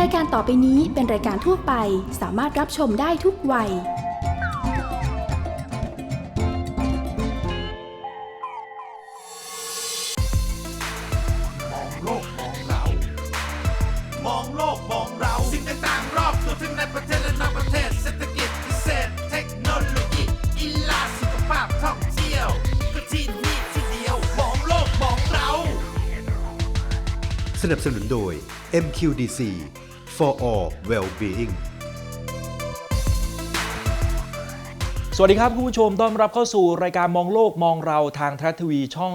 รายการต่อไปนี้เป็นรายการทั่วไปสามารถรับชมได้ทุกวัย มองโลกมองเรา มองโลกมองเรา สิ่งต่างๆรอบตัวทั้งในประเทศและนอกประเทศ เศรษฐกิจเกษตรเทคโนโลยีกีฬาสุขภาพท่องเที่ยวก็ที่นี่ที่เดียว มองโลกมองเรา สนับสนุนโดย MQDC for all well-being สวัสดีครับคุณผู้ชมต้อนรับเข้าสู่รายการมองโลกมองเราทางทรัฐทีวีช่อง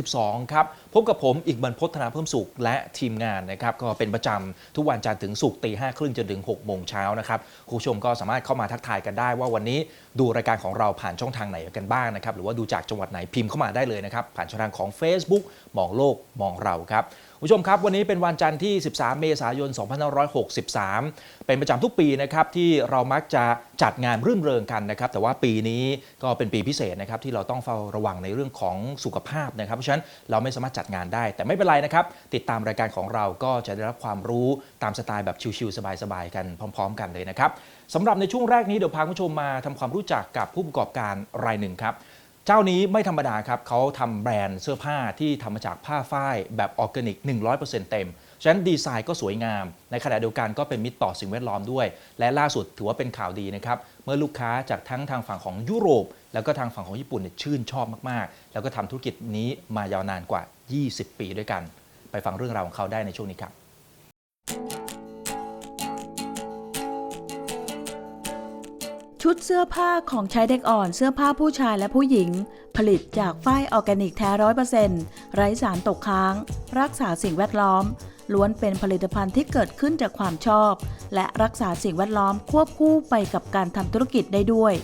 32 ครับ พบกับผมอีกบรรพฒนาเพิ่มสุขและทีมงานนะครับ ก็เป็นประจำทุกวันจันทร์ถึงศุกร์ตีห้าครึ่งจนถึง6โมงเช้านะครับ คุณผู้ชมก็สามารถเข้ามาทักทายกันได้ ว่าวันนี้ดูรายการของเราผ่านช่องทางไหนกันบ้างนะครับ หรือว่าดูจากจังหวัดไหนพิมพ์เข้ามาได้เลยนะครับ ผ่านช่องทางของ Facebook มองโลกมองเราครับ ผู้ชมครับ วันนี้เป็นวันจันทร์ที่ 13 เมษายน 2563 เป็นประจำทุกปีนะครับที่เรามักจะจัดงานรื่นเริงกันนะครับ แต่ว่าปีนี้ก็เป็นปีพิเศษนะครับที่เราต้องเฝ้าระวังในเรื่องของสุขภาพนะครับ เพราะฉะนั้นเราไม่สามารถจัดงานได้ แต่ไม่เป็นไรนะครับ ติดตามรายการของเราก็จะได้รับความรู้ตามสไตล์แบบชิลๆสบายๆกันพร้อม ๆ กันเลยนะครับสำหรับในช่วงแรกนี้เดี๋ยวพาคุณผู้ชมมาทำความรู้จักกับผู้ประกอบการรายหนึ่งครับ เจ้านี้ไม่ธรรมดาครับเขาทำแบรนด์เสื้อผ้าที่ทำมาจากผ้าฝ้ายแบบออร์แกนิก 100%เต็ม ฉะนั้นดีไซน์ก็สวยงาม ในขณะเดียวกันก็เป็นมิตรต่อสิ่งแวดล้อมด้วย และล่าสุดถือว่าเป็นข่าวดีนะครับ เมื่อลูกค้าจากทั้งทางฝั่งของยุโรป แล้วก็ทางฝั่งของญี่ปุ่นเนี่ยชื่นชอบมากๆ แล้วก็ทำธุรกิจนี้มายาวนานกว่า 20 ปีด้วยกัน ไปฟังเรื่องราวของเขาได้ในช่วงนี้ครับ ชุดเสื้อผ้าของชายเด็กอ่อนเสื้อผ้าผู้ชายและผู้หญิง ผลิตจากฝ้ายออร์แกนิกแท้ร้อยเปอร์เซ็นต์ไร้สารตกค้าง รักษาสิ่งแวดล้อม ล้วนเป็นผลิตภัณฑ์ที่เกิดขึ้นจากความชอบ และรักษาสิ่งแวดล้อมควบคู่ไปกับการทำธุรกิจได้ด้วย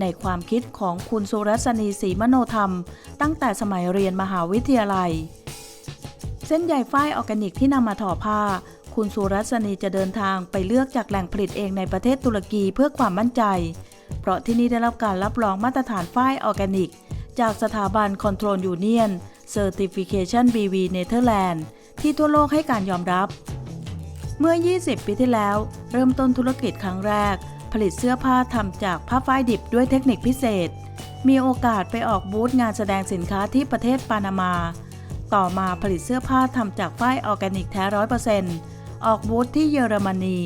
ในความคิดของคุณสุรัสนีศรีมโนธรรม ตั้งแต่สมัยเรียนมหาวิทยาลัย เส้นใยฝ้ายออร์แกนิกที่นำมาทอผ้า คุณสุรัสนีจะเดินทางไปเลือกจากแหล่งผลิตเองในประเทศตุรกีเพื่อความมั่นใจ เพราะที่นี่ได้รับการรับรองมาตรฐานฝ้ายออร์แกนิก จากสถาบัน Control Union Certification BV Netherlands ที่ทั่วโลกให้การยอมรับ เมื่อ 20 ปีที่แล้ว เริ่มต้นธุรกิจครั้งแรก ผลิตเสื้อผ้าทำจากผ้าฝ้ายดิบด้วยเทคนิคพิเศษ มีโอกาสไปออกบูธงานแสดงสินค้าที่ประเทศปานามาต่อมาผลิตเสื้อผ้าทำจากฝ้ายออร์แกนิกแท้ร้อยเปอร์เซ็นต์ ออกบูธที่เยอรมนี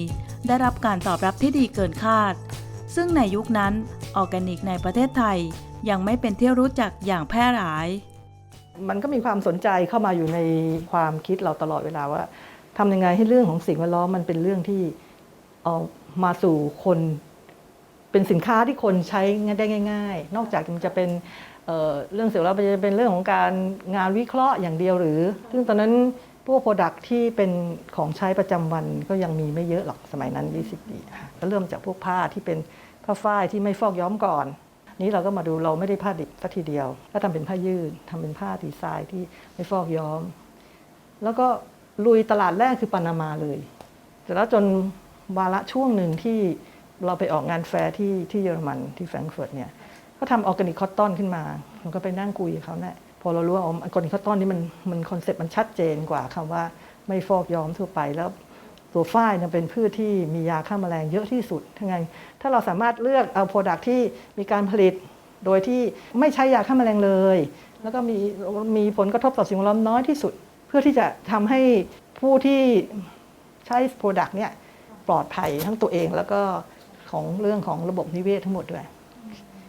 ได้รับการตอบรับที่ดีเกินคาด ซึ่งในยุคนั้นออร์แกนิกในประเทศไทยยังไม่เป็นที่รู้จักอย่างแพร่หลาย มันก็มีความสนใจเข้ามาอยู่ในความคิดเราตลอดเวลาว่าทำยังไงให้เรื่องของสิ่งแวดล้อมมันเป็นเรื่องที่เอามาสู่คนเป็นสินค้าที่คนใช้ได้ง่าย ๆ นอกจากมันจะเป็นเเรื่องเสิ่งแล้อมมันจะเป็นเรื่องของการงานวิเคราะห์อย่างเดียวหรือ ซึ่งตอนนั้น วกโปรดักที่เป็นของใช้ประจำวันก็ยังมีไม่เยอะหรอกสมัยนั้น 20 ปีค่ะก็เริ่มจากพวกผ้าที่เป็นผ้าฝ้ายที่ไม่ฟอกย้อมก่อน นี้เราก็มาดูเราไม่ได้ผ้าดิบสักทีเดียว ก็ทำเป็นผ้ายืดทำเป็นผ้าดีไซน์ที่ไม่ฟอกย้อม แล้วก็ลุยตลาดแรกคือปานามาเลยเสร็จแล้วจนวาระช่วงหนึ่งที่เราไปออกงานแฟร์ที่ที่เยอรมันที่แฟรงก์เฟิร์ตเนี่ยเขาทำออร์แกนิกคอตตอนขึ้นมาเราก็ไปนั่งคุยกับเขาเนี่ย พอเรารู้ว่าออร์แกนิกคอตตอนนี้มันมันคอนเซ็ปต์มันชัดเจนกว่าคำว่าไม่ฟอกย้อมทั่วไปแล้วตัวฝ้ายเนี่ยเป็นพืชที่มียาฆ่าแมลงเยอะที่สุดทั้งไง ถ้าเราสามารถเลือกเอาโปรดักที่มีการผลิต โดยที่ไม่ใช้ยาฆ่าแมลงเลย แล้วก็มีมีผลกระทบต่อสิ่งแวดล้อมน้อยที่สุด เพื่อที่จะทำให้ผู้ที่ใช้โปรดักเนี่ยปลอดภัยทั้งตัวเองแล้วก็ของเรื่องของระบบนิเวศทั้งหมดด้วย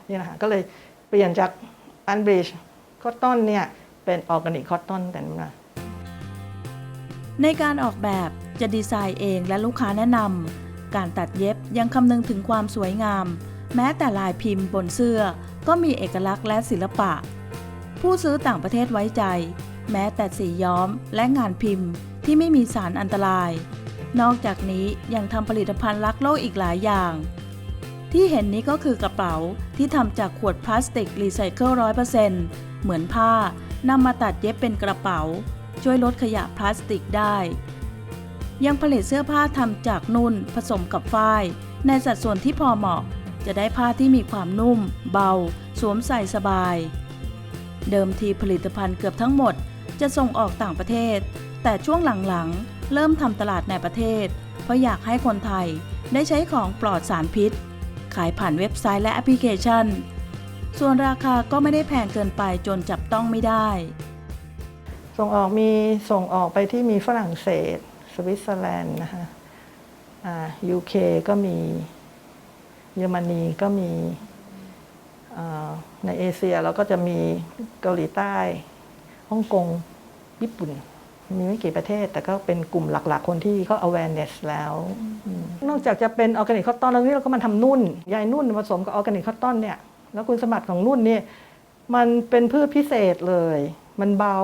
นี่นะคะก็เลยเปลี่ยนจากอันบริช คอตตอนเนี่ยเป็นออร์แกนิกคอตตอนแต่นั้นาในการออกแบบจะดีไซน์เองและลูกค้าแนะนำการตัดเย็บยังคำนึงถึงความสวยงาม แม้แต่ลายพิมพ์บนเสื้อก็มีเอกลักษณ์และศิลปะ ผู้ซื้อต่างประเทศไว้ใจ แม้แต่สีย้อมและงานพิมพ์ที่ไม่มีสารอันตราย นอกจากนี้ยังทำผลิตภัณฑ์รักโลกอีกหลายอย่าง ที่เห็นนี้ก็คือกระเป๋าที่ทำจากขวดพลาสติกรีไซเคิลร้อยเปอร์เซ็นต์ เหมือนผ้านำมาตัดเย็บเป็นกระเป๋า ช่วยลดขยะพลาสติกได้ ยังผลิตเสื้อผ้าทำจากนุ่นผสมกับฝ้าย ในสัดส่วนที่พอเหมาะ จะได้ผ้าที่มีความนุ่ม เบา สวมใส่สบาย เดิมทีผลิตภัณฑ์เกือบทั้งหมด จะส่งออกต่างประเทศ แต่ช่วงหลังๆ เริ่มทำตลาดในประเทศ เพราะอยากให้คนไทยได้ใช้ของปลอดสารพิษ ขายผ่านเว็บไซต์และแอปพลิเคชัน ส่วนราคาก็ไม่ได้แพงเกินไปจนจับต้องไม่ได้ ส่งออกมีส่งออกไปที่มีฝรั่งเศส สวิตเซอร์แลนด์นะคะอ่า UK ก็มีเยอรมนีก็มีอ่าในเอเชียเราก็จะมีเกาหลีใต้ฮ่องกงญี่ปุ่น มีไม่กี่ประเทศ แต่ก็เป็นกลุ่มหลักๆ คนที่เขา awareness แล้วอืมนอกจากจะเป็นออร์แกนิกคอตตอนแล้วนี่เราก็มาทำนุ่นใยนุ่นผสมกับออร์แกนิกคอตตอนเนี่ย แล้วคุณสมบัติของนุ่นนี่มันเป็นพืชพิเศษเลย มันเบา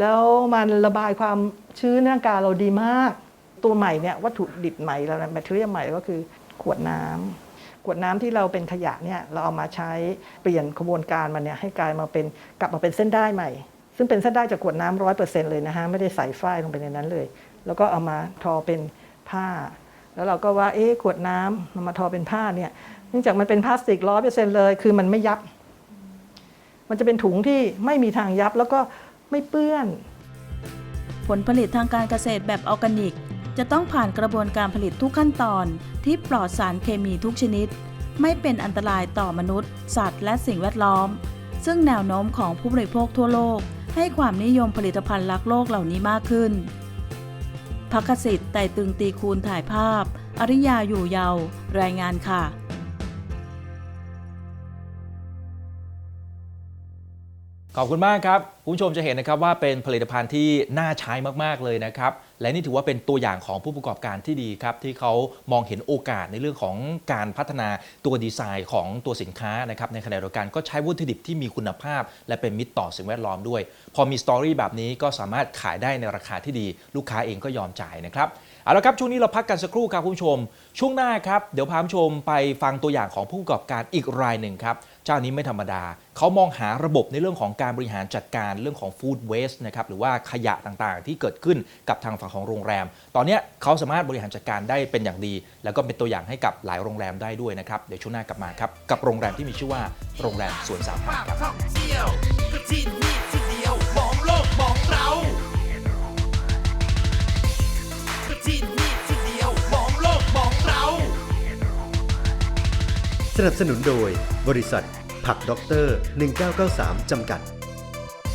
แล้วมันระบายความชื้นในร่างกายเราดีมาก ตัวใหม่เนี่ยวัตถุดิบใหม่แล้วนะแบคทีเรียใหม่ก็คือขวดน้ำขวดน้ำที่เราเป็นขยะเนี่ยเราเอามาใช้เปลี่ยนกระบวนการมันเนี่ยให้กลายมาเป็นกลับมาเป็นเส้นได้ใหม่ ซึ่งเป็นเส้นได้จากขวดน้ำร้อยเปอร์เซ็นต์เลยนะฮะไม่ได้ใส่ฝ้ายลงไปในนั้นเลย แล้วก็เอามาทอเป็นผ้า แล้วเราก็ว่าเอ๊ะขวดน้ำมันมาทอเป็นผ้าเนี่ย เนื่องจากมันเป็นพลาสติกร้อยเปอร์เซ็นต์เลย คือมันไม่ยับ มันจะเป็นถุงที่ไม่มีทางยับแล้วก็ไม่เปื้อน ผลผลิตทางการเกษตรแบบออร์แกนิก จะต้องผ่านกระบวนการผลิตทุกขั้นตอนที่ปลอดสารเคมีทุกชนิด ไม่เป็นอันตรายต่อมนุษย์ สัตว์ และสิ่งแวดล้อม ซึ่งแนวโน้มของผู้บริโภคทั่วโลก ให้ความนิยมผลิตภัณฑ์รักโลกเหล่านี้มากขึ้นพักสิทธิ์ไต่ตึงตีคูณถ่ายภาพ อริยาอยู่เยาว รายงานค่ะ ขอบคุณมากครับคุณผู้ชมจะเห็นนะครับว่าเป็นผลิตภัณฑ์ที่น่าใช้มากๆเลยนะครับ และนี่ถือว่าเป็นตัวอย่างของผู้ประกอบการที่ดีครับ ที่เขามองเห็นโอกาสในเรื่องของการพัฒนาตัวดีไซน์ของตัวสินค้านะครับในขณะเดียวกันก็ใช้วัตถุดิบที่มีคุณภาพ และเป็นมิตรต่อสิ่งแวดล้อมด้วย พอมีสตอรี่แบบนี้ก็สามารถขายได้ในราคาที่ดี ลูกค้าเองก็ยอมจ่ายนะครับเอาละครับช่วงนี้เราพักกันสักครู่ครับคุณผู้ชม ช่วงหน้าครับเดี๋ยวพาผู้ชมไปฟังตัวอย่างของผู้ประกอบการอีกรายหนึ่งครับ จ้านี้ไม่ธรรมดา เขามองหาระบบในเรื่องของการบริหารจัดการเรื่องของฟู้ดเวสต์นะครับหรือว่าขยะต่างๆ ที่เกิดขึ้นกับทางฝั่งของโรงแรม ตอนนี้เขาสามารถบริหารจัดการได้เป็นอย่างดี แล้วก็เป็นตัวอย่างให้กับหลายโรงแรมได้ด้วยนะครับเดี๋ยวช่วงหน้ากลับมาครับกับโรงแรมที่มีชื่อว่าโรงแรมสวนสามพรานครับท่องเที่ยวก็ที่นี่ที่เดียวมองโลกมองเราก็ที่นี่ที่เดียวมองโลกมองเราสนับสนุนโดยบริษัท ผักด็อกเตอร์ 1993 จำกัด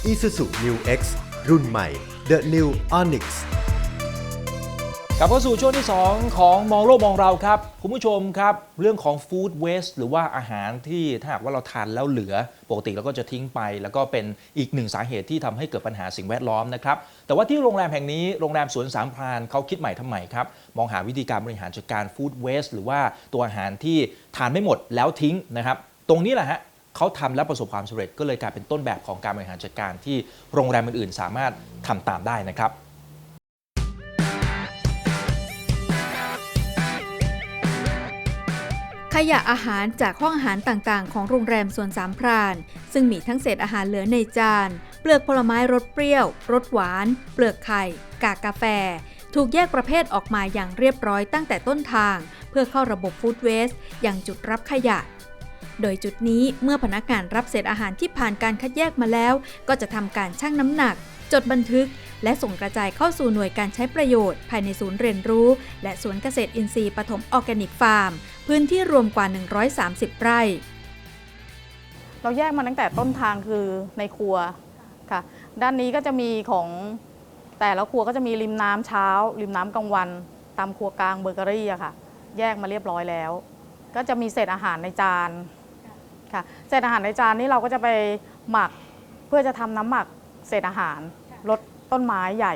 Isuzu New X รุ่นใหม่ The New Onyx กลับเข้าสู่ช่วงที่ 2 ของมองโลกมองเราครับ คุณผู้ชมครับ เรื่องของฟู้ดเวสต์หรือว่าอาหารที่ถ้าหากว่าเราทานแล้วเหลือ ปกติเราก็จะทิ้งไป แล้วก็เป็นอีกหนึ่งสาเหตุที่ทำให้เกิดปัญหาสิ่งแวดล้อมนะครับ แต่ว่าที่โรงแรมแห่งนี้โรงแรมสวนสามพรานเขาคิดใหม่ทำใหม่ครับ มองหาวิธีการบริหารจัดการฟู้ดเวสต์หรือว่าตัวอาหารที่ทานไม่หมดแล้วทิ้งนะครับ ตรงนี้แหละฮะ เขาทำและประสบความสำเร็จ ก็เลยกลายเป็นต้นแบบของการบริหารจัดการที่โรงแรมอื่นๆ สามารถทำตามได้นะครับขยะอาหารจากห้องอาหารต่างๆ ของโรงแรมสวนสามพราน ซึ่งมีทั้งเศษอาหารเหลือในจาน เปลือกผลไม้รสเปรี้ยวรสหวาน เปลือกไข่ กากกาแฟ ถูกแยกประเภทออกมาอย่างเรียบร้อยตั้งแต่ต้นทาง เพื่อเข้าระบบฟู้ดเวสต์อย่างจุดรับขยะ โดยจุดนี้เมื่อพนักงานรับเศษอาหารที่ผ่านการคัดแยกมาแล้ว ก็จะทำการชั่งน้ำหนัก จดบันทึก และส่งกระจายเข้าสู่หน่วยการใช้ประโยชน์ ภายในศูนย์เรียนรู้ และสวนเกษตรอินทรีย์ปฐมออร์แกนิกฟาร์ม พื้นที่รวมกว่า 130 ไร่ เราแยกมาตั้งแต่ต้นทางคือในครัวค่ะ ด้านนี้ก็จะมีของแต่ละครัวก็จะมีริมน้ำเช้า ริมน้ำกลางวัน ตามครัวกลางเบเกอรี่อะค่ะ แยกมาเรียบร้อยแล้ว ก็จะมีเศษอาหารในจาน ค่ะเศษอาหารในจานนี้เราก็จะไปหมักเพื่อจะทำน้ำหมักเศษอาหารลดต้นไม้ใหญ่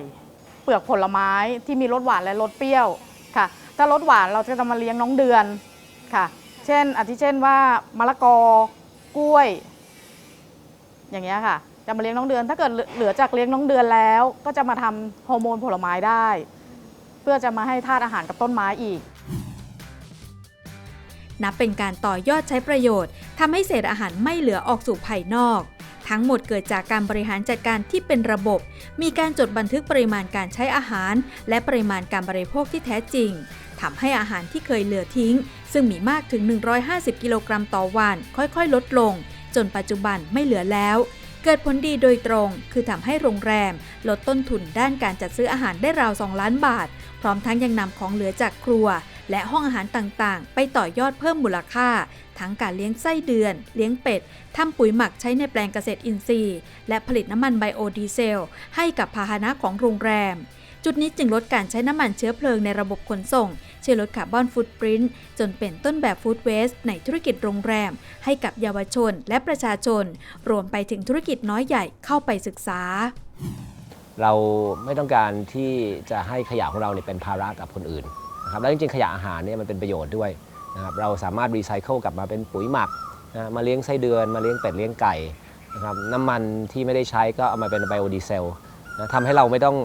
เปลือกผลไม้ที่มีรสหวานและรสเปรี้ยวค่ะ ถ้ารสหวานเราจะมาเลี้ยงน้องเดือนค่ะ เช่นอาทิเช่นว่ามะละกอกล้วย อย่างเงี้ยค่ะ จะมาเลี้ยงน้องเดือน ถ้าเกิดเหลือจากเลี้ยงน้องเดือนแล้ว ก็จะมาทำฮอร์โมนผลไม้ได้ เพื่อจะมาให้ธาตุอาหารกับต้นไม้อีก นับเป็นการต่อยอดใช้ประโยชน์ทำให้เศษอาหารไม่เหลือออกสู่ภายนอก ทั้งหมดเกิดจากการบริหารจัดการที่เป็นระบบ มีการจดบันทึกปริมาณการใช้อาหาร และปริมาณการบริโภคที่แท้จริงทำให้อาหารที่เคยเหลือทิ้ง ซึ่งมีมากถึง 150 กิโลกรัมต่อวัน ค่อยๆ ลดลง จนปัจจุบันไม่เหลือแล้ว เกิดผลดีโดยตรง คือทำให้โรงแรม ลดต้นทุนด้านการจัดซื้ออาหารได้ราว 2 ล้านบาท พร้อมทั้งยังนำของเหลือจากครัว และห้องอาหารต่างๆ ไปต่อยอดเพิ่มมูลค่า ทั้งการเลี้ยงไส้เดือน เลี้ยงเป็ดทำปุ๋ยหมักใช้ในแปลงเกษตรอินทรีย์ และผลิตน้ำมันไบโอดีเซล ให้กับพาหนะของโรงแรม จุดนี้จึงลดการใช้น้ำมันเชื้อเพลิงในระบบขนส่ง ช่วยลดคาร์บอนฟุตปรินต์จนเป็นต้นแบบฟู้ดเวสต์ในธุรกิจโรงแรม ให้กับเยาวชนและประชาชน รวมไปถึงธุรกิจน้อยใหญ่เข้าไปศึกษาเราไม่ต้องการที่จะให้ขยะของเราเนี่ยเป็นภาระกับคนอื่น นะครับแล้วจริงๆขยะอาหารเนี่ยมันเป็นประโยชน์ด้วยนะครับเราสามารถรีไซเคิลกลับมาเป็นปุ๋ยหมักนะมาเลี้ยงไส้เดือนมาเลี้ยงเป็ดเลี้ยงไก่นะครับน้ำมันที่ไม่ได้ใช้ก็เอามาเป็นไบโอดีเซลนะทำให้เราไม่ต้อง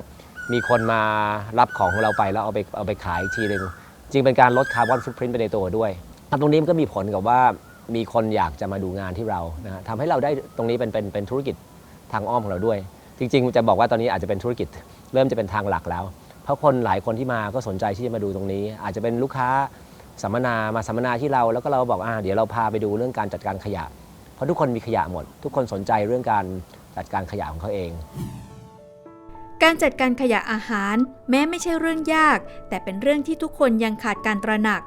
มีคนมารับของของเราไปแล้วเอาไปเอาไปขายอีกทีหนึ่งจริงเป็นการลดคาร์บอนฟุตพิ้นไปในตัวด้วยทำตรงนี้มันก็มีผลกับว่ามีคนอยากจะมาดูงานที่เรานะฮะทำให้เราได้ตรงนี้เป็นเป็นเป็นธุรกิจทางอ้อมของเราด้วย จริง ๆ จะบอกว่าตอนนี้อาจจะเป็นธุรกิจ เริ่มจะเป็นทางหลักแล้ว เพราะคนหลายคนที่มาก็สนใจที่จะมาดูตรงนี้ อาจจะเป็นลูกค้าสัมมนามาสัมมนาที่เราแล้วก็เราบอกอ่าเดี๋ยวเราพาไปดูเรื่องการจัดการขยะ เพราะทุกคนมีขยะหมด ทุกคนสนใจเรื่องการจัดการขยะของเขาเอง การจัดการขยะอาหาร แม้ไม่ใช่เรื่องยาก แต่เป็นเรื่องที่ทุกคนยังขาดการตระหนัก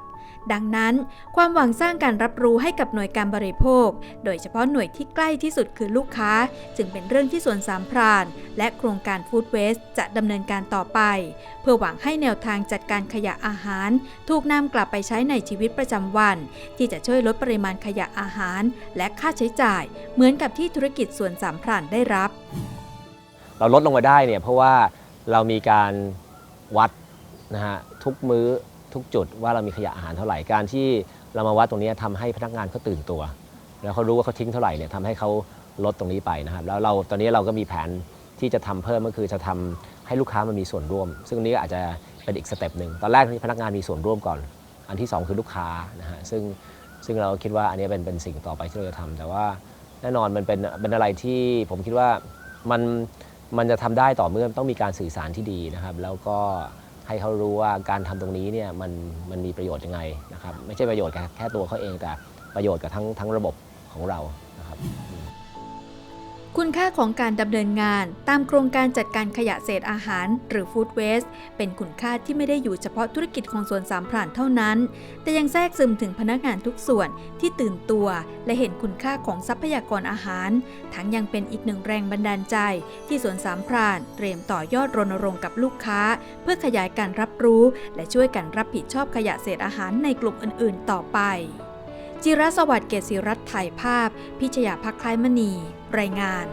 ดังนั้น ความหวังสร้างการรับรู้ให้กับหน่วยการบริโภค โดยเฉพาะหน่วยที่ใกล้ที่สุดคือลูกค้า จึงเป็นเรื่องที่ส่วนสามพราน และโครงการฟู้ดเวสจะดำเนินการต่อไป เพื่อหวังให้แนวทางจัดการขยะอาหาร ถูกนำกลับไปใช้ในชีวิตประจำวัน ที่จะช่วยลดปริมาณขยะอาหาร และค่าใช้จ่าย เหมือนกับที่ธุรกิจส่วนสามพรานได้รับ เราลดลงมาได้เนี่ยเพราะว่าเรามีการวัดนะฮะทุกมื้อ ทุกจุดว่าเรามีขยะอาหารเท่าไหร่การที่เรามาวัดตรงนี้ทำให้พนักงานเขาตื่นตัว แล้วเขารู้ว่าเขาทิ้งเท่าไหร่เนี่ยทำให้เขาลดตรงนี้ไปนะครับ แล้วเราตอนนี้เราก็มีแผนที่จะทำเพิ่มก็คือจะทำให้ลูกค้ามันมีส่วนร่วม ซึ่งนี้อาจจะเป็นอีกสเต็ปหนึ่งตอนแรกที่พนักงานมีส่วนร่วมก่อน อันที่สองคือลูกค้านะฮะซึ่งซึ่งเราคิดว่าอันนี้เป็นเป็นสิ่งต่อไปที่เราจะทำแต่ว่าแน่นอนมันเป็นเป็นอะไรที่ผมคิดว่ามันมันจะทำได้ต่อเมื่อต้องมีการสื่อสารที่ดีนะครับ แล้วก็ ให้เขารู้ว่าการทำตรงนี้เนี่ยมันมันมีประโยชน์ยังไงนะครับไม่ใช่ประโยชน์กับแค่ตัวเขาเองแต่ประโยชน์กับทั้งทั้งระบบของเรานะครับ คุณค่าของการดำเนินงานตามโครงการจัดการขยะเศษอาหาร หรือ Food Waste เป็นคุณค่าที่ไม่ได้อยู่เฉพาะธุรกิจของสวนสามพรานเท่านั้น แต่ยังแทรกซึมถึงพนักงานทุกส่วนที่ตื่นตัว และเห็นคุณค่าของทรัพยากรอาหาร ทั้งยังเป็นอีกหนึ่งแรงบันดาลใจ ที่สวนสามพราน เตรียมต่อยอดรณรงค์กับลูกค้า เพื่อขยายการรับรู้ และช่วยกันรับผิดชอบขยะเศษอาหารในกลุ่มอื่น ๆ ต่อไป จิรสวัสดิ์เกศิรัตน์ถ่ายภาพ พิชยาพักคล้ายมณี รายงาน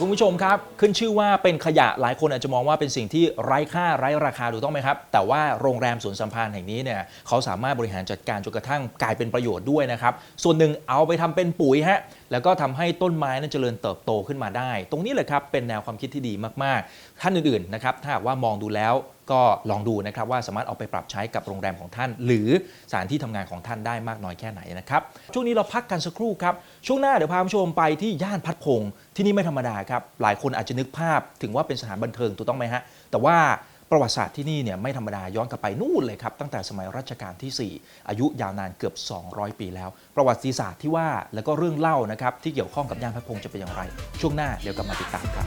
คุณผู้ชมครับ ขึ้นชื่อว่าเป็นขยะหลายคนอาจจะมองว่าเป็นสิ่งที่ไร้ค่าไร้ราคาถูกต้องไหมครับ แต่ว่าโรงแรมสวนสัมพันธ์แห่งนี้เนี่ยเขาสามารถบริหารจัดการจนกระทั่งกลายเป็นประโยชน์ด้วยนะครับ ส่วนหนึ่งเอาไปทำเป็นปุ๋ยฮะแล้วก็ทำให้ต้นไม้นั้นเจริญเติบโตขึ้นมาได้ ตรงนี้แหละครับเป็นแนวความคิดที่ดีมากๆ ท่านอื่นๆนะครับถ้าหากว่ามองดูแล้วก็ลองดูนะครับว่าสามารถเอาไปปรับใช้กับโรงแรมของท่าน หรือสถานที่ทำงานของท่านได้มากน้อยแค่ไหนนะครับช่วงนี้เราพักกันสักครู่ครับช่วงหน้าเดี๋ยวพาผู้ชมไปที่ย่านพัดพงศ์ที่นี่ไม่ธรรมดาครับหลายคนอาจจะนึกภาพถึงว่าเป็นสถานบันเทิงถูกต้องไหมฮะแต่ว่าประวัติศาสตร์ที่นี่เนี่ยไม่ธรรมดาย้อนกลับไปนู่นเลยครับ ตั้งแต่สมัยรัชกาลที่ 4 อายุยาวนานเกือบ 200 ปีแล้ว ประวัติศาสตร์ที่ว่าแล้วก็เรื่องเล่านะครับ ที่เกี่ยวข้องกับย่านพัดพงศ์จะเป็นอย่างไร ช่วงหน้าเดี๋ยวกลับมาติดตามครับ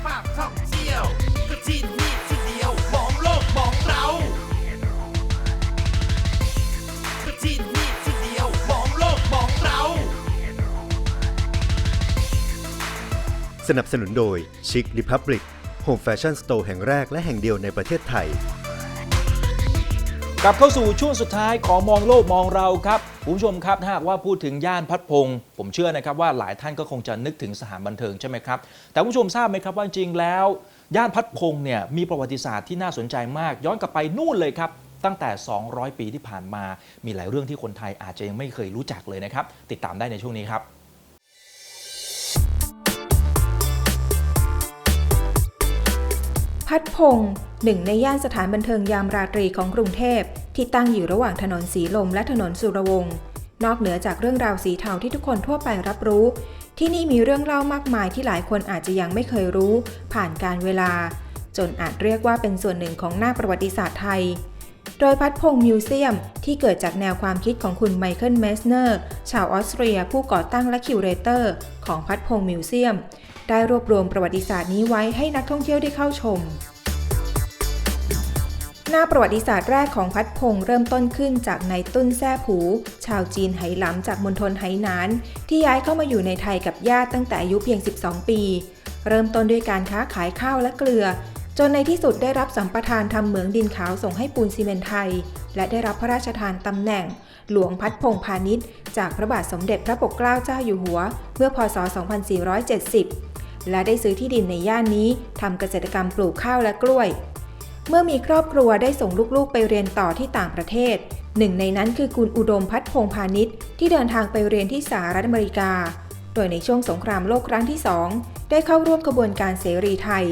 นับสนุนโดย Chic Republic Home Fashion Store แห่งแรกและแห่งเดียวในประเทศไทย กลับเข้าสู่ช่วงสุดท้ายของมองโลกมองเราครับคุณผู้ชมครับถ้าหากว่าพูดถึงย่านพัดพง ผมเชื่อนะครับว่าหลายท่านก็คงจะนึกถึงสถานบันเทิงใช่ไหมครับ แต่คุณผู้ชมทราบไหมครับว่าจริงแล้ว ย่านพัดพงเนี่ยมีประวัติศาสตร์ที่น่าสนใจมาก ย้อนกลับไปนู่นเลยครับตั้งแต่ 200 ปีที่ผ่านมา มีหลายเรื่องที่คนไทยอาจจะยังไม่เคยรู้จักเลยนะครับ ติดตามได้ในช่วงนี้ครับ พัดพงศ์หนึ่งในย่านสถานบันเทิงยามราตรีของกรุงเทพ ที่ตั้งอยู่ระหว่างถนนสีลมและถนนสุรวงศ์นอกเหนือจากเรื่องราวสีเทาที่ทุกคนทั่วไปรับรู้ ที่นี่มีเรื่องเล่ามากมายที่หลายคนอาจจะยังไม่เคยรู้ ผ่านการเวลา จนอาจเรียกว่าเป็นส่วนหนึ่งของหน้าประวัติศาสตร์ไทย โดยพัดพงศ์มิวเซียม ที่เกิดจากแนวความคิดของคุณไมเคิลเมสเนอร์ ชาวออสเตรีย ผู้ก่อตั้งและคิวเรเตอร์ ของพัดพงศ์มิวเซียม ได้รวบรวมประวัติศาสตร์นี้ไว้ให้นักท่องเที่ยวได้เข้าชม หน้าประวัติศาสตร์แรกของพัดพงศ์เริ่มต้นขึ้นจากนายตุ้นแซ่ผู ชาวจีนไหหลำจากมณฑลไหหนาน ที่ย้ายเข้ามาอยู่ในไทยกับญาติตั้งแต่อายุเพียง 12 ปี เริ่มต้นด้วยการค้าขายข้าวและเกลือ จนในที่สุดได้รับสัมปทานทำเหมืองดินขาวส่งให้ปูนซีเมนต์ไทย และได้รับพระราชทานตำแหน่ง หลวงพัดพงษ์พาณิชย์จากพระบาทสมเด็จพระปกเกล้าเจ้าอยู่หัว เมื่อพศ 2470 และได้ซื้อที่ดินในย่านนี้ทำเกษตรกรรมปลูกข้าวและกล้วย เมื่อมีครอบครัวได้ส่งลูกๆ ไปเรียนต่อที่ต่างประเทศ หนึ่งในนั้นคือคุณอุดมพัฒพงพาณิชย์ที่เดินทางไปเรียนที่สหรัฐอเมริกา โดยในช่วงสงครามโลกครั้งที่2ได้เข้าร่วมกระบวนการเสรีไทย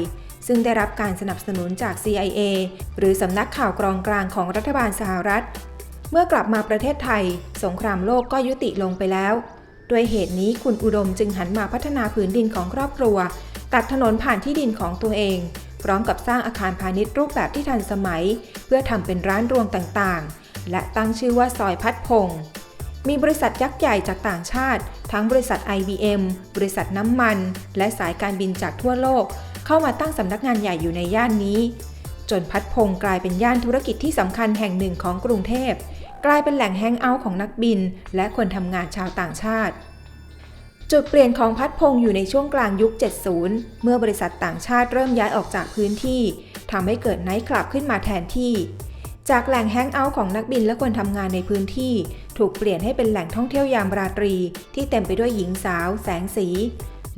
ซึ่งได้รับการสนับสนุนจาก CIA หรือสำนักข่าวกรองกลางของรัฐบาลสหรัฐ เมื่อกลับมาประเทศไทย สงครามโลกก็ยุติลงไปแล้ว ด้วยเหตุนี้คุณอุดมจึงหันมาพัฒนาผืนดินของครอบครัว ตัดถนนผ่านที่ดินของตัวเอง พร้อมกับสร้างอาคารพาณิชย์รูปแบบที่ทันสมัย เพื่อทำเป็นร้านรวงต่างๆ และตั้งชื่อว่าซอยพัดพงศ์มีบริษัทยักษ์ใหญ่จากต่างชาติ ทั้งบริษัท IBM บริษัทน้ำมัน และสายการบินจากทั่วโลก เข้ามาตั้งสำนักงานใหญ่อยู่ในย่านนี้ จนพัดพงศ์กลายเป็นย่านธุรกิจที่สำคัญแห่งหนึ่งของกรุงเทพ กลายเป็นแหล่งแฮงเอาท์ของนักบิน และคนทำงานชาวต่างชาติ จุดเปลี่ยนของพัดพงอยู่ในช่วงกลางยุค 70 เมื่อบริษัทต่างชาติเริ่มย้ายออกจากพื้นที่ทำให้เกิดไนท์คลับขึ้นมาแทนที่ จากแหล่งแฮงเอาท์ของนักบินและคนทำงานในพื้นที่ ถูกเปลี่ยนให้เป็นแหล่งท่องเที่ยวยามราตรี ที่เต็มไปด้วยหญิงสาว แสงสี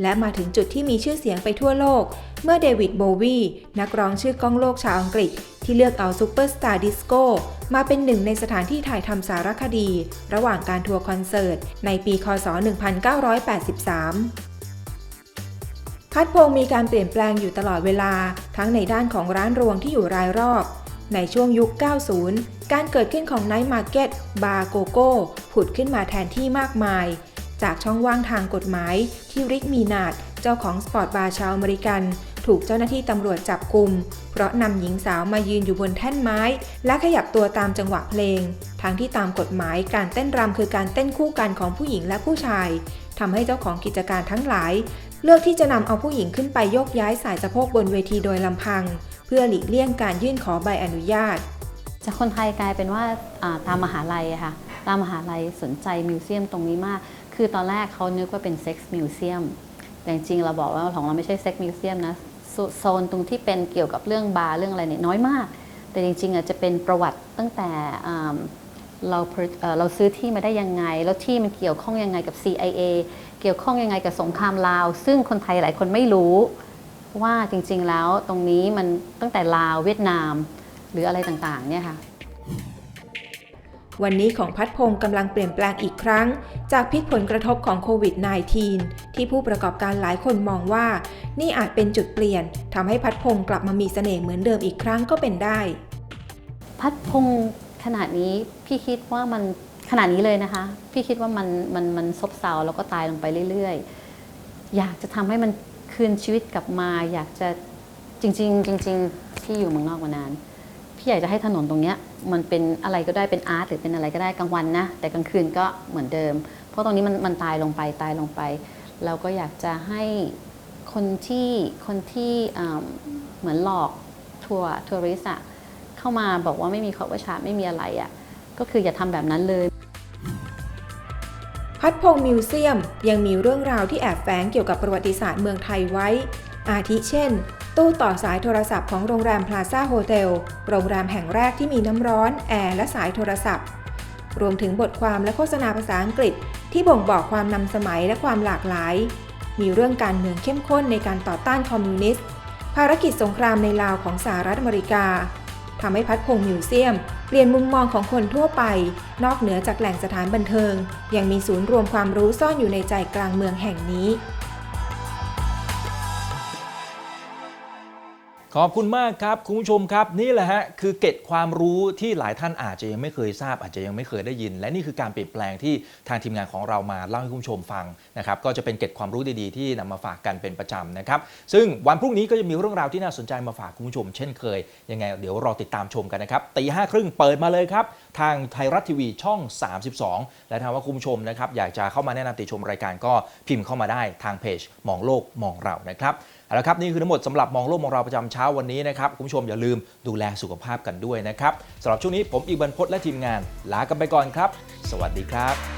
และมาถึงจุดที่มีชื่อเสียงไปทั่วโลก เมื่อเดวิดโบวีนักร้องชื่อก้องโลกชาวอังกฤษ ที่เลือกเอาซูเปอร์สตาร์ดิสโก้ มาเป็นหนึ่งในสถานที่ถ่ายทำสารคดี ระหว่างการทัวร์คอนเสิร์ต ในปีคศ 1983พัดพงศ์มีการเปลี่ยนแปลงอยู่ตลอดเวลา ทั้งในด้านของร้านรวงที่อยู่รายรอบ ในช่วงยุค 90 การเกิดขึ้นของไนท์มาร์เก็ต บาร์โกโก้ ผุดขึ้นมาแทนที่มากมาย จากช่องว่างทางกฎหมายที่ริกมีนาดเจ้าของสปอร์ตบาร์ชาวอเมริกัน ถูกเจ้าหน้าที่ตำรวจจับกลุ่มเพราะนำหญิงสาวมายืนอยู่บนแท่นไม้ และขยับตัวตามจังหวะเพลง ทั้งที่ตามกฎหมายการเต้นรำคือการเต้นคู่กันของผู้หญิงและผู้ชายทำให้เจ้าของกิจการทั้งหลาย เลือกที่จะนำเอาผู้หญิงขึ้นไปโยกย้ายสายสะโพกบนเวทีโดยลำพัง เพื่อหลีกเลี่ยงการยื่นขอใบอนุญาต จากคนไทยกลายเป็นว่าตามมหาลัยค่ะตามมหาลัยสนใจมิวเซียมตรงนี้มาก คือตอนแรกเขานึกว่าเป็นเซ็กซ์มิวเซียม แต่จริงเราบอกว่าของเราไม่ใช่เซ็กซ์มิวเซียมนะ โซนตรงที่เป็นเกี่ยวกับเรื่องบาร์เรื่องอะไรเนี่ยน้อยมาก แต่จริงๆอะจะเป็นประวัติตั้งแต่เราเอ่อเราซื้อที่มาได้ยังไง แล้วที่มันเกี่ยวข้องยังไงกับ CIA เกี่ยวข้องยังไงกับสงครามลาว ซึ่งคนไทยหลายคนไม่รู้ว่าจริงๆแล้วตรงนี้มันตั้งแต่ลาวเวียดนาม หรืออะไรต่างๆเนี่ยค่ะ วันนี้ของพัดพงศ์กำลังเปลี่ยนแปลงอีกครั้ง จากพิษผลกระทบของโควิด -19 ที่ผู้ประกอบการหลายคนมองว่า นี่อาจเป็นจุดเปลี่ยนทำให้พัดพงศ์กลับมามีเสน่ห์เหมือนเดิมอีกครั้งก็เป็นได้ พัดพงศ์ขนาดนี้พี่คิดว่ามันขนาดนี้เลยนะคะ พี่คิดว่ามันมันมันซบเซาแล้วก็ตายลงไปเรื่อยๆ อยากจะทำให้มันคืนชีวิตกลับมา อยากจะจริง ๆ จริงๆพี่อยู่เมืองนอกมานาน พี่อยากจะให้ถนนตรงเนี้ยมันเป็นอะไรก็ได้เป็นอาร์ตหรือเป็นอะไรก็ได้กลางวันนะ แต่กลางคืนก็เหมือนเดิม เพราะตรงนี้มันมันตายลงไปตายลงไป เราก็อยากจะให้คนที่คนที่เหมือนหลอกทัวร์ทัวริสอะเข้ามาบอกว่าไม่มีขอบประชาไม่มีอะไรอะก็คืออย่าทำแบบนั้นเลย พัดพงศ์มิวเซียมยังมีเรื่องราวที่แอบแฝงเกี่ยวกับประวัติศาสตร์เมืองไทยไว้ อาทิเช่น ตู้ต่อสายโทรศัพท์ของโรงแรมพลาซ่าโฮเทล โรงแรมแห่งแรกที่มีน้ำร้อน แอร์ และสายโทรศัพท์ รวมถึงบทความและโฆษณาภาษาอังกฤษ ที่บ่งบอกความนำสมัยและความหลากหลาย มีเรื่องการเมืองเข้มข้นในการต่อต้านคอมมิวนิสต์ ภารกิจสงครามในลาวของสหรัฐอเมริกาทำให้พัดพงมิวเซียม เปลี่ยนมุมมองของคนทั่วไป นอกเหนือจากแหล่งสถานบันเทิง ยังมีศูนย์รวมความรู้ซ่อนอยู่ในใจกลางเมืองแห่งนี้ ขอบคุณมากครับ คุณผู้ชมครับ นี่แหละฮะคือเก็ดความรู้ที่หลายท่านอาจจะยังไม่เคยทราบ อาจจะยังไม่เคยได้ยิน และนี่คือการเปลี่ยนแปลงที่ทางทีมงานของเรามาเล่าให้คุณผู้ชมฟังนะครับก็จะเป็นเก็ดความรู้ดีๆที่นำมาฝากกันเป็นประจำนะครับซึ่งวันพรุ่งนี้ก็จะมีเรื่องราวที่น่าสนใจมาฝากคุณผู้ชม เช่นเคยยังไงเดี๋ยวรอติดตามชมกันนะครับตีห้าครึ่งเปิดมาเลยครับทางไทยรัฐทีวีช่อง 32 และถ้าว่าคุณผู้ชมนะครับอยากจะเข้ามาแนะนำติชมรายการก็พิมพ์เข้ามาได้ทางเพจมองโลกมองเรานะครับ เอาละครับนี่คือทั้งหมดสำหรับมองโลกมองเราประจำเช้าวันนี้นะครับคุณผู้ชมอย่าลืมดูแลสุขภาพกันด้วยนะครับสำหรับช่วงนี้ผมอีกบรรพศและทีมงานลากันไปก่อนครับ สวัสดีครับ